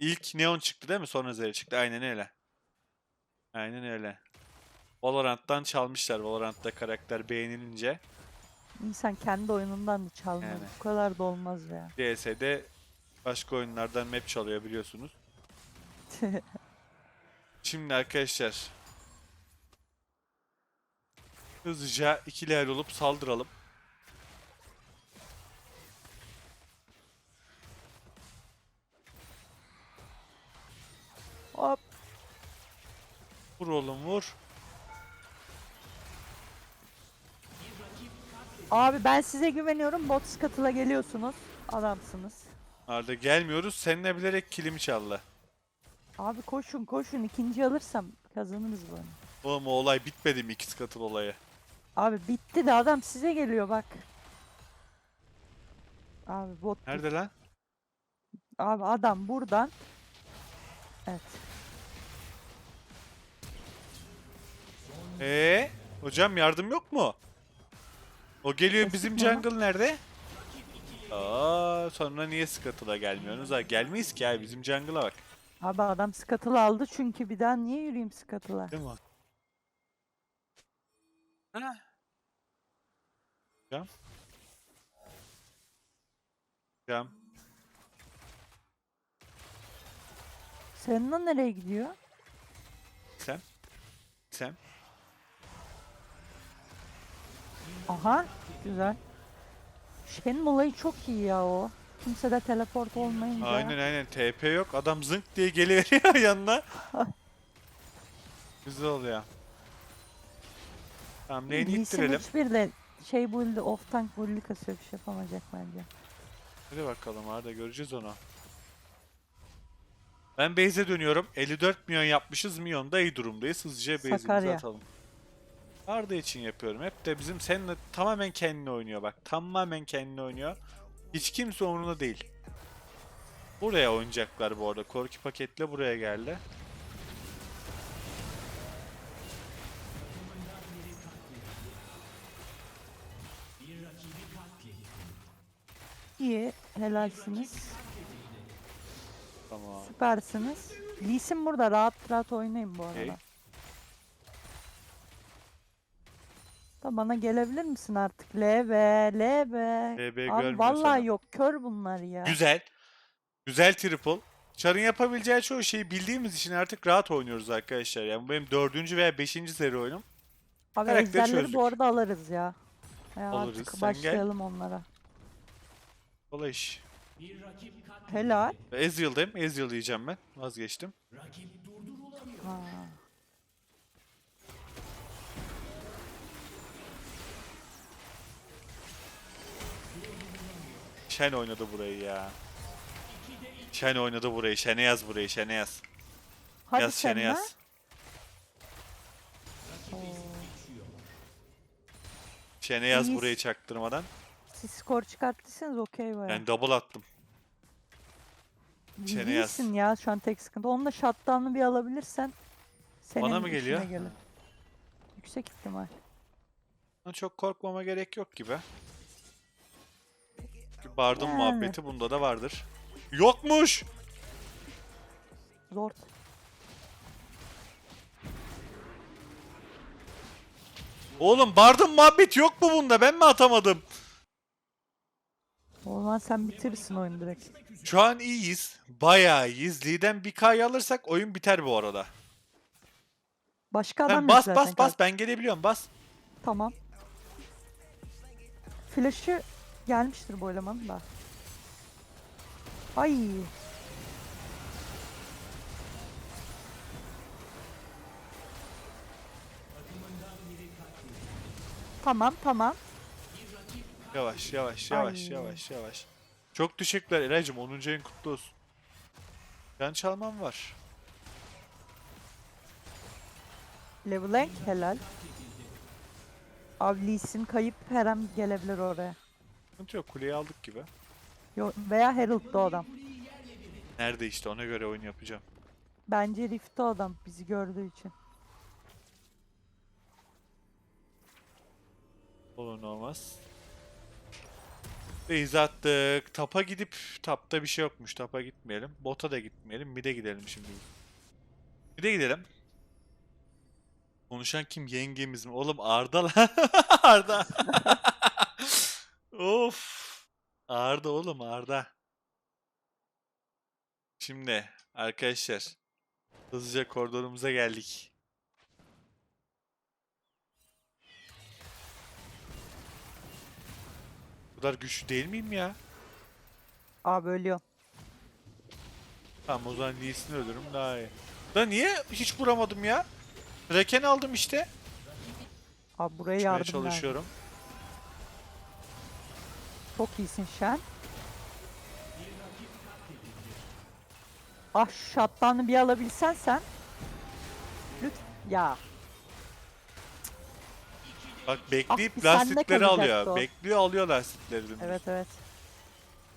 İlk Neon çıktı değil mi? Sonra Zeri çıktı. Aynen öyle. Aynen öyle. Valorant'tan çalmışlar. Valorant'ta karakter beğenilince. İnsan kendi oyunundan da çalmaz. Yani. Bu kadar da olmaz ya. DS'de başka oyunlardan map çalıyor biliyorsunuz. Şimdi arkadaşlar hızlıca ikili el olup saldıralım. Hop. Vur oğlum vur. Abi ben size güveniyorum. Bot skatıla geliyorsunuz. Adamsınız. Arda gelmiyoruz. Seninle bilerek kilimi çaldı. Abi koşun koşun. ikinci alırsam kazanırız bunu. Oğlum o olay bitmedi mi ikiz katıl olayı? Abi bitti de adam size geliyor bak. Abi bot. Nerede lan? Abi adam buradan. Evet. Ee, hocam yardım yok mu? O geliyor bizim jungle nerede? Aa, sonra niye skatıla gelmiyorsunuz? Ha, gelmeyiz ki abi bizim jungle'a bak. Abi adam skatıla aldı çünkü bir daha niye yürüyeyim skatıla? Değil mi? Ha. Cam. Cam. Senin o nereye gidiyor? Sen. Sen. Aha güzel. Shen'in olayı çok iyi ya o. Kimse de teleport olmayınca. Aynen aynen TP yok. Adam zınk diye geliveriyor yanına. Güzel oluyor. Tamam lane'i ittirelim. hiçbir de şey build'i off tank build'i kasıyor bir şey yapamayacak bence. Hadi bakalım Arda göreceğiz onu. Ben base'e dönüyorum. 54 milyon yapmışız. Milyon da iyi durumdayız. Hızlıca base'imizi Sakarya. atalım. Arda için yapıyorum. Hep de bizim seninle tamamen kendini oynuyor bak. Tamamen kendini oynuyor. Hiç kimse umurunda değil. Buraya oynayacaklar bu arada. Korki paketle buraya geldi. İyi, helalsiniz. Tamam. Süpersiniz. Lee Sin burada rahat rahat oynayın bu arada. Okey. Bana gelebilir misin artık? LB, LB. LB Abi görmüyor vallahi sana. yok kör bunlar ya. Güzel. Güzel triple. Char'ın yapabileceği çoğu şeyi bildiğimiz için artık rahat oynuyoruz arkadaşlar. Yani bu benim dördüncü veya beşinci seri oyunum. Abi karakteri ejderleri çözdük. bu arada alırız ya. ya Alırız, artık sen başlayalım onlara. Kolay iş. Helal. Ezreal'dayım. Ezreal diyeceğim ben. Vazgeçtim. Ha. Shen oynadı burayı ya. Shen oynadı burayı. Shen'e yaz burayı. Shen'e yaz. Hadi yaz ha. yaz. Shen'e yaz İyiyiz. burayı çaktırmadan. Siz skor çıkarttıysanız okey baya. Ben double attım. Shen'e yaz. İyisin ya şu an tek sıkıntı. Onunla shutdown'u bir alabilirsen senin Bana mı geliyor? gelir. Yüksek ihtimal. Çok korkmama gerek yok gibi. Bard'ın Yani. muhabbeti bunda da vardır. Yokmuş! Zor. Oğlum Bard'ın muhabbeti yok mu bunda? Ben mi atamadım? O zaman sen bitirirsin oyunu direkt. Şu an iyiyiz. Bayağı iyiyiz. Lee'den bir K'yı alırsak oyun biter bu arada. Başka adam yok bas zaten bas bas karşı- ben gelebiliyorum bas. Tamam. Flash'ı gelmiştir bu elemanın da. Ay. Tamam tamam. Yavaş yavaş yavaş Ay. yavaş yavaş. Çok teşekkürler Eraycığım 10. ayın kutlu olsun. Ben çalmam var. Levelank helal. Abi Lee Sin kayıp her an gelebilir oraya. Sıkıntı yok kuleyi aldık gibi. Yo, veya Herald'da o adam. Nerede işte ona göre oyun yapacağım. Bence Rift'te o adam bizi gördüğü için. Olur ne olmaz. Base attık. Tapa gidip tapta bir şey yokmuş. Tapa gitmeyelim. Bota da gitmeyelim. Mid'e gidelim şimdi. Mid'e gidelim. Konuşan kim? Yengemiz mi? Oğlum Arda lan. Arda. Of. Arda oğlum Arda. Şimdi arkadaşlar hızlıca koridorumuza geldik. Bu kadar güçlü değil miyim ya? Abi ölüyor. Tamam o zaman Lee Sin'i ölürüm daha iyi. Da niye hiç vuramadım ya? Reken aldım işte. Abi buraya Uçmaya yardım lazım. çalışıyorum. Çok iyisin Shen. Ah şu shutdown'ı bir alabilsen sen. Lütfen. Ya Bak bekleyip sende lastikleri kalacaktı alıyor. o. Bekliyor alıyor lastikleri. dümdüz. evet evet.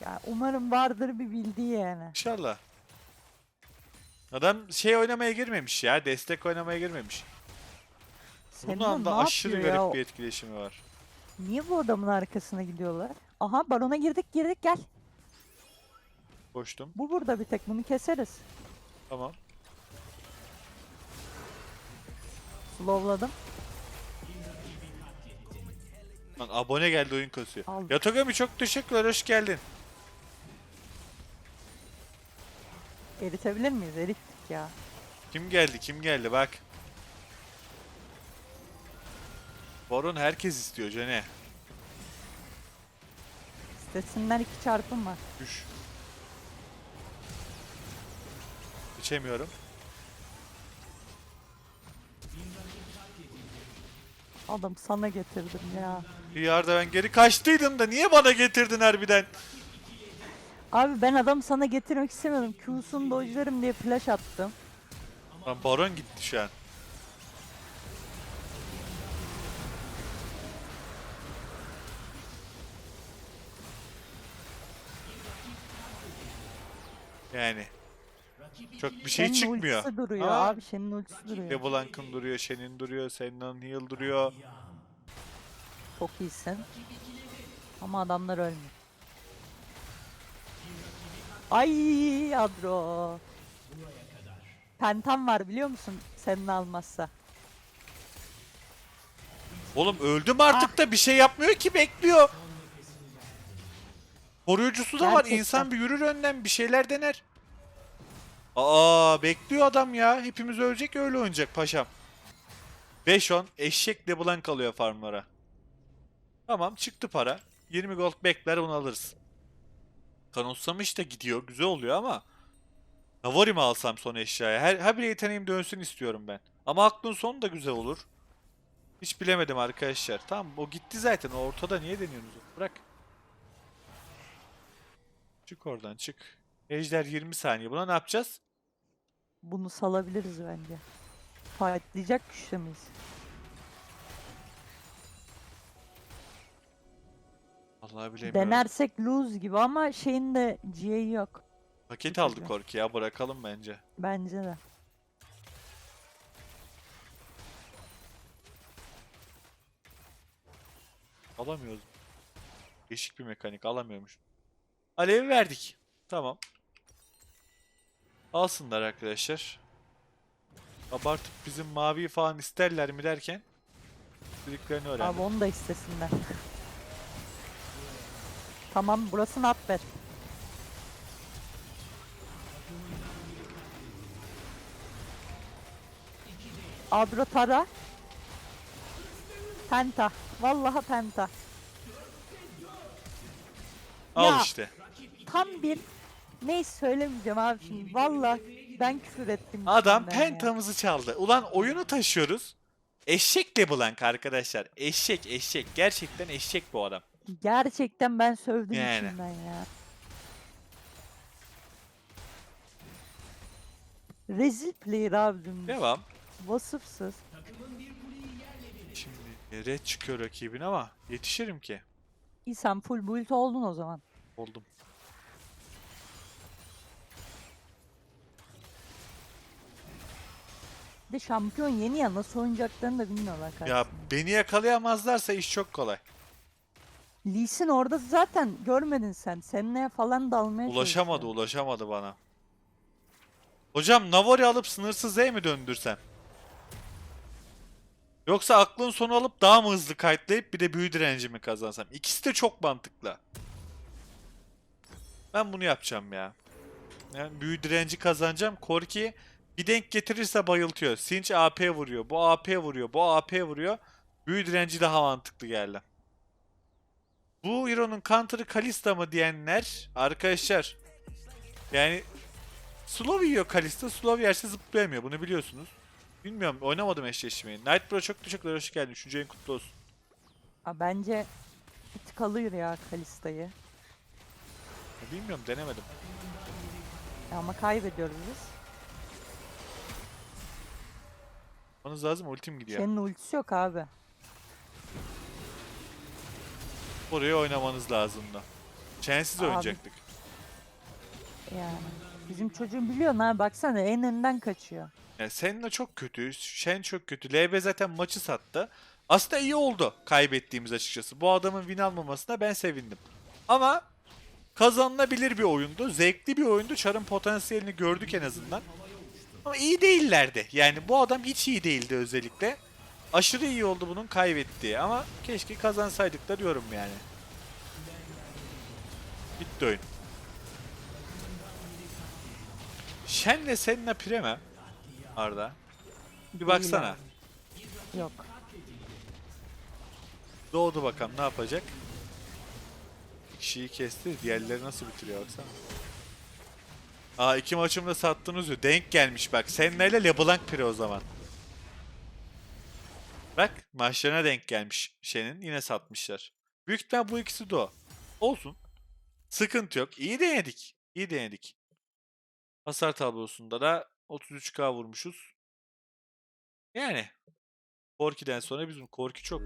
Ya umarım vardır bir bildiği yani. İnşallah. Adam şey oynamaya girmemiş ya. Destek oynamaya girmemiş. Senin Bunun anda ne aşırı yapıyor garip ya? bir etkileşimi var. Niye bu adamın arkasına gidiyorlar? Aha barona girdik girdik gel. Koştum. Bu burada bir tek bunu keseriz. Tamam. Slowladım. Lan abone geldi oyun kasıyor. Al. Yatogami çok teşekkürler. Hoş geldin. Eritebilir miyiz? Erittik ya. Kim geldi? Kim geldi? Bak. Baron herkes istiyor Cane. Sitesinden iki çarpım var. Düş. Geçemiyorum. Adam sana getirdim ya. Bir yerde ben geri kaçtıydım da niye bana getirdin harbiden? Abi ben adam sana getirmek istemedim. Q'sunu dojlarım diye flash attım. Lan Baron gitti şu an. Yani. Çok bir şey Shen'in çıkmıyor. ultisi duruyor Aa. abi. Shen'in ultisi duruyor. LeBlanc'ın duruyor, Shen'in duruyor, Senna'nın heal duruyor. Çok iyisin. Ama adamlar ölmüyor. Ay Adro. Pentam var biliyor musun? Senin almazsa. Oğlum öldüm artık da bir şey yapmıyor ki bekliyor. Koruyucusu da var. Gerçekten. İnsan bir yürür önden bir şeyler dener. Aa bekliyor adam ya. Hepimiz ölecek öyle oynayacak paşam. 5-10 eşek LeBlanc kalıyor farmlara. Tamam çıktı para. 20 gold bekler bunu alırız. Kanonsamış da gidiyor. Güzel oluyor ama. Navari mi alsam son eşyaya? Her, her bir yeteneğim dönsün istiyorum ben. Ama aklın sonu da güzel olur. Hiç bilemedim arkadaşlar. Tamam o gitti zaten. O ortada niye deniyorsunuz? Bırak. Çık oradan çık. Ejder 20 saniye. Buna ne yapacağız? Bunu salabiliriz bence. Fightlayacak güçlü müyüz? Vallahi bilemiyorum. Denersek lose gibi ama şeyin de GA yok. Paket aldık Orki ya. Bırakalım bence. Bence de. Alamıyoruz. Değişik bir mekanik. Alamıyormuş. Alevi verdik. Tamam. Alsınlar arkadaşlar. Abartıp bizim mavi falan isterler mi derken dediklerini öğrendim. Abi onu da istesinler. tamam burası bad. Adro Tara. Penta. Vallahi penta. Al Ya. işte. Tam bir neyse söylemeyeceğim abi şimdi. Vallahi ben küfür ettim. Adam içimden ya. pentamızı çaldı. Ulan oyunu taşıyoruz. Eşek LeBlanc arkadaşlar. Eşek eşek. Gerçekten eşek bu adam. Gerçekten ben sövdüm Yani. içimden ya. Rezil player abi dümdüz. Devam. Vasıfsız. Şimdi red çıkıyor rakibin ama yetişirim ki. İyi sen full build oldun o zaman. Oldum. Bir de şampiyon yeni ya nasıl oynayacaklarını da bilmiyorlar karşısında. Ya beni yakalayamazlarsa iş çok kolay. Lee Sin orada zaten görmedin sen. Seninle falan dalmaya Ulaşamadı, çalışıyor. ulaşamadı bana. Hocam Navori alıp sınırsız Z mi döndürsem? Yoksa aklın sonu alıp daha mı hızlı kayıtlayıp bir de büyü direnci mi kazansam? İkisi de çok mantıklı. Ben bunu yapacağım ya. Yani büyü direnci kazanacağım. Korki bir denk getirirse bayıltıyor. Sinch AP vuruyor. Bu AP vuruyor. Bu AP vuruyor. Büyü direnci daha mantıklı geldi. Bu Hero'nun counter'ı Kalista mı diyenler arkadaşlar yani slow yiyor Kalista, slow yerse zıplayamıyor. Bunu biliyorsunuz. Bilmiyorum oynamadım eşleşmeyi. Nightbro çok teşekkürler hoş geldin. Üçüncü ayın kutlu olsun. Aa, bence bir tık alır ya Kalista'yı. Bilmiyorum denemedim. Ama kaybediyoruz biz. Manız lazım ultim gidiyor. Shen'in ultisi yok abi. Oraya oynamanız lazımdı. Chance'siz Abi. oynayacaktık. Yani. Bizim çocuğun biliyorsun ha baksana en önden kaçıyor. Yani Senna çok kötü, Shen çok kötü. LB zaten maçı sattı. Aslında iyi oldu kaybettiğimiz açıkçası. Bu adamın win almamasına ben sevindim. Ama kazanılabilir bir oyundu. Zevkli bir oyundu. Char'ın potansiyelini gördük en azından. Ama iyi değillerdi. Yani bu adam hiç iyi değildi özellikle. Aşırı iyi oldu bunun kaybettiği ama keşke kazansaydık diyorum yani. Bitti oyun. Shen'le Senna Prime Arda. Bir baksana. Yok. Doğdu bakalım ne yapacak? Bir kişiyi kesti. Diğerleri nasıl bitiriyor baksana. Aa iki maçımda sattınız diyor. Denk gelmiş bak. Senna ile LeBlanc Pire o zaman. Bak maçlarına denk gelmiş Shen'in. Yine satmışlar. Büyük ihtimal bu ikisi de o. Olsun. Sıkıntı yok. İyi denedik. İyi denedik. Hasar tablosunda da 33k vurmuşuz. Yani. Korki'den sonra bizim Korki çok.